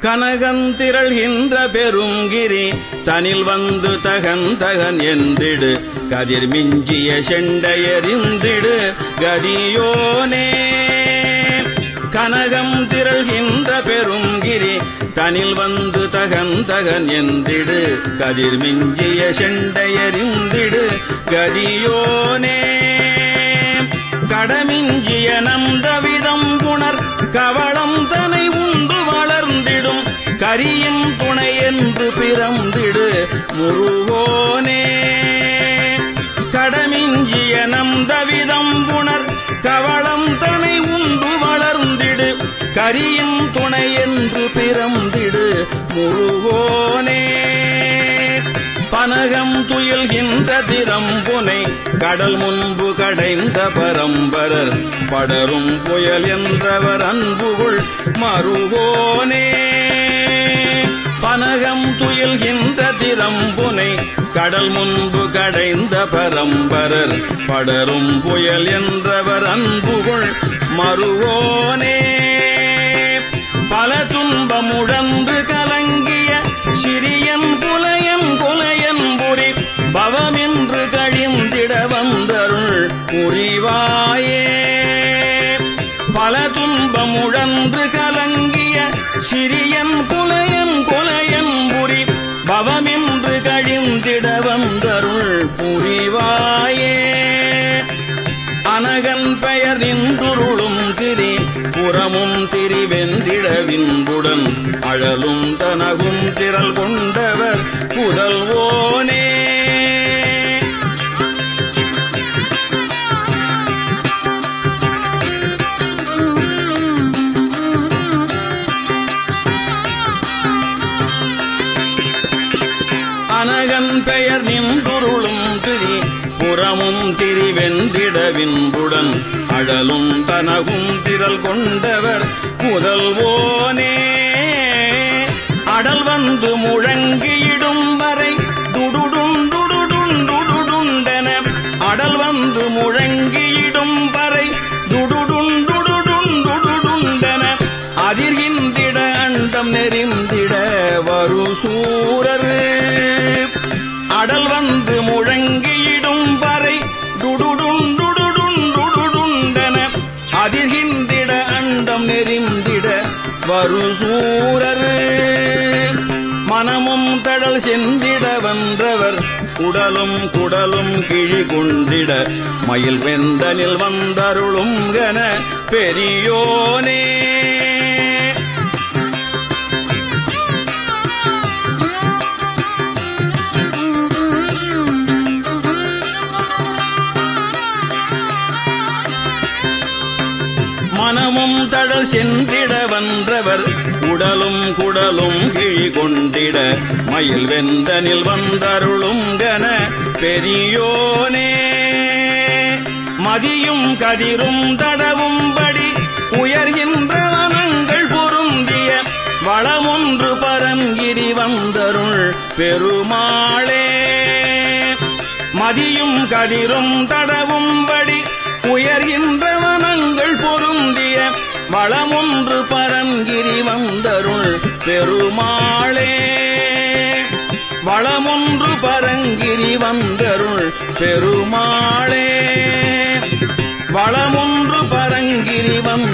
கனகந்திரள்கின்ற பெருங்கிரி தனில் வந்து தகன் தகன் என்றிடு. கதிர் மிஞ்சிய செண்டையறிந்திடு கதியோனே. கனகம் திரள்கின்ற பெருங்கிரி தனில் வந்து தகன் தகன் என்றிடு. கதிர் மிஞ்சிய செண்டையறிந்திடு கதியோனே. கடமிஞ்சிய நந்தவிதம் என்று பிறந்திடு முருகோனே பனகம் துயில்கின்ற திறம்புனை கடல் முன்பு கடைந்த பரம்பரர் படரும் புயல் என்றவர் அன்புகுள் மருகோனே பனகம் துயில்கின்ற திறம்புனை கடல் முன்பு கடைந்த பரம்பரர் படரும் புயல் என்றவர் அன்புகள் மறுவோனே. துன்பமுழன்று கலங்கிய சிறியன் புலையன் கொலையன் புரி பவமென்று கழிந்திட வந்தருள் புரிவாயே. பல துன்பமுழன்று அழலும் தனகும் திரள் கொண்டவர் புதல்வோனே. அனகன் பெயர் நின்றுருளும் திரி புறமும் திரிவென்றிடவின்புடன் அழலும் தனகும் திரள் கொண்டவர் புதல்வோனே அடல் வந்து முழங்கியிடும் வரை துடுடுண்டுடுண்டுடுண்டன அடல் வந்து முழங்கியிடும் வரை துடுடுண்டுடுண்டுடுண்டன அதிர்கின்றிட அண்டம் நெறிந்திட வரு சூரர். அடல் வந்து முழங்கியிடும் வரை துடுடுண்டுடுண்டுடுண்டன அதிர்கின்றிட அண்டம் நெறிந்திட வரு சூரர். சென்றிட வந்தவர் உடலும் குடலும் கிழி கொண்டிட மயில் வெந்தனில் வந்தருளும் கன பெரியோனே. மனமும் தழல் சென்றிட வந்தவர் உடலும் குடலும் கிழி கொண்டிட மயில் வெந்தனில் வந்தருளும் கன பெரியோனே. மதியும் கதிரும் தடவும்படி உயர்கின்ற வனங்கள் பொருந்திய வளமொன்று பரங்கிரி வந்தருள் பெருமாளே. மதியும் கதிரும் தடவும் வளமொன்று பரங்கிரி வந்தருள் பெருமாளே. வளமொன்று பரங்கிரி வந்தருள் பெருமாளே. வளமொன்று பரங்கிரி வந்த